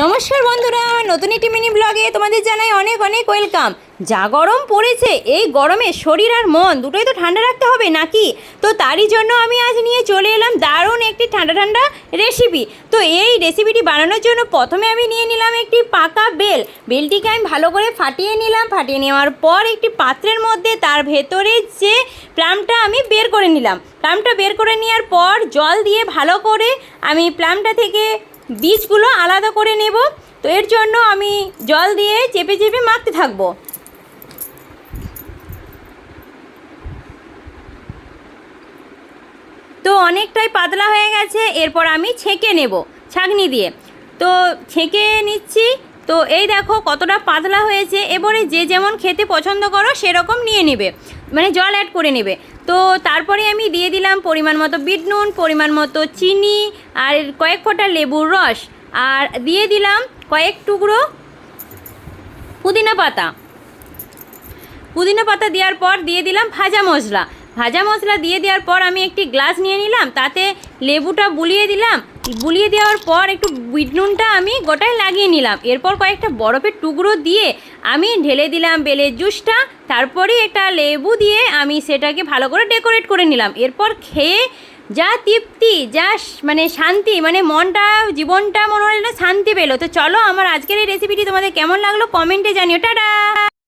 নমস্কার বন্ধুরা আমার নতুন একটি মিনি ব্লগে তোমাদের জানাই অনেক অনেক ওয়েলকাম যা গরম পড়েছে, এই গরমে শরীর আর মন দুটোই তো ঠান্ডা রাখতে হবে নাকি? তো তারই জন্য আমি আজ নিয়ে চলে এলাম দারুণ একটি ঠান্ডা ঠান্ডা রেসিপি তো এই রেসিপিটি বানানোর জন্য প্রথমে আমি নিয়ে নিলাম একটি পাকা বেল। বেলটিকে আমি ভালো করে ফাটিয়ে নিলাম। ফাটিয়ে নেওয়ার পর একটি পাত্রের মধ্যে তার ভেতরে যে প্লামটা আমি বের করে নিলাম। প্লামটা বের করে নেওয়ার পর জল দিয়ে ভালো করে আমি প্লামটা থেকে বীজগুলো আলাদা করে নেব। তো এর জন্য আমি জল দিয়ে চেপে চেপে মাখতে থাকব। তো অনেকটাই পাতলা হয়ে গেছে, এরপর আমি ছেঁকে নেব ছাঁকনি দিয়ে। তো ছেঁকে নিচ্ছি, তো এই দেখো কতটা পাতলা হয়েছে, এবারে যে যেমন খেতে পছন্দ করো সেরকম নিয়ে নেবে। মানে জল অ্যাড করে নেবে। তো তারপরে আমি দিয়ে দিলাম পরিমাণ মতো বিট নুন, পরিমাণ মতো চিনি আর কয়েক ফোঁটা লেবুর রস। আর দিয়ে দিলাম কয়েক টুকরো পুদিনা পাতা। পুদিনা পাতা দেওয়ার পর দিয়ে দিলাম ভাজা মশলা। ভাজা মশলা দিয়ে দেওয়ার পর আমি একটি গ্লাস নিয়ে নিলাম, তাতে লেবুটা বুলিয়ে দিলাম। বুলিয়ে দেওয়ার পর একটু বিট নুনটা আমি গোটায় লাগিয়ে নিলাম। এরপর কয়েকটা বরফের টুকরো দিয়ে আমি ঢেলে দিলাম বেলের জুসটা। তারপরে একটা লেবু দিয়ে আমি সেটাকে ভালো করে ডেকোরেট করে নিলাম। এরপর খেয়ে যা তৃপ্তি, যা মানে শান্তি মানে মনটা, জীবনটা মনে হয় শান্তি পেল। তো চলো আমার আজকের এই রেসিপিটি তোমাদের কেমন লাগল কমেন্টে জানিও। টাটা!